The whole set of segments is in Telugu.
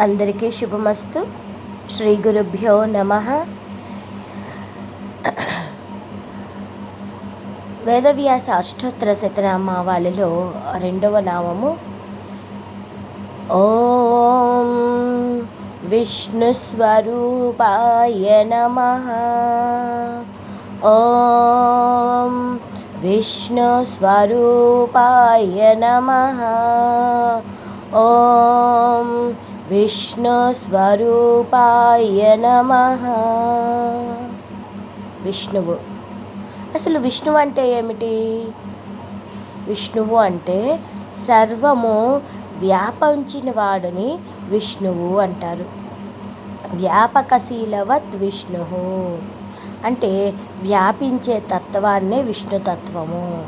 అందరికీ శుభమస్తు. శ్రీ గురుభ్యో నమ. వేదవ్యాస అష్టోత్తర శతనామావళిలో రెండవ నామము ఓం విష్ణుస్వరూపాయ నమ. ఓం విష్ణుస్వరూపాయ నమ. ఓం విష్ణుస్వరూపాయ నమ. విష్ణువు. అసలు విష్ణువు అంటే ఏమిటి? విష్ణువు అంటే సర్వము వ్యాపించిన వాడని విష్ణువు అంటారు. వ్యాపకశీలవత్ విష్ణు అంటే వ్యాపించే తత్వాన్నే విష్ణుతత్వము.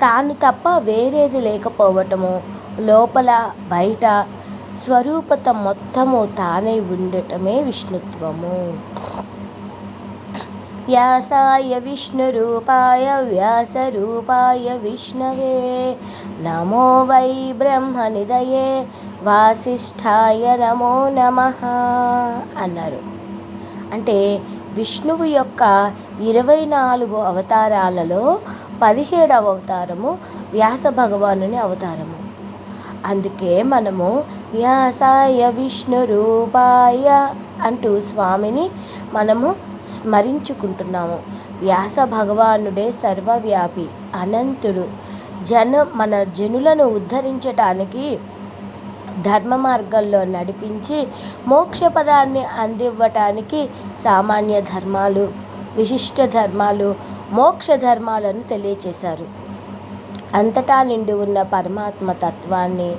తాను తప్ప వేరేది లేకపోవటము లోపల బయట స్వరూపత మొత్తము తానే ఉండటమే విష్ణుత్వము. వ్యాసాయ విష్ణురూపాయ వ్యాసరూపాయ విష్ణవే. నమో వై బ్రహ్మనిదయే. వాసిష్ఠాయ నమో నమ అన్నారు. అంటే విష్ణువు యొక్క ఇరవై నాలుగు అవతారాలలో పదిహేడవ అవతారము వ్యాస భగవానుని అవతారము. అందుకే మనము వ్యాసాయ విష్ణు రూపాయ అంటూ స్వామిని మనము స్మరించుకుంటున్నాము. వ్యాస భగవానుడే సర్వవ్యాపి అనంతుడు. జన మన జనులను ఉద్ధరించటానికి ధర్మ మార్గంలో నడిపించి మోక్ష పదాన్ని అందివ్వటానికి సామాన్య ధర్మాలు విశిష్ట ధర్మాలు మోక్ష ధర్మాలను తెలియచేశారు. అంతటా నిండి ఉన్న పరమాత్మ తత్వాన్ని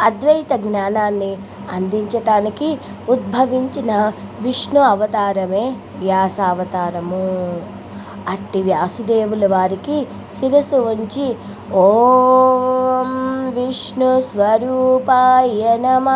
అద్వైత జ్ఞానాన్ని అందించటానికి ఉద్భవించిన విష్ణు అవతారమే వ్యాసావతారము అట్టి వ్యాసుదేవుల వారికి శిరస్సు ఉంచి ఓం విష్ణు స్వరూపాయ నమ.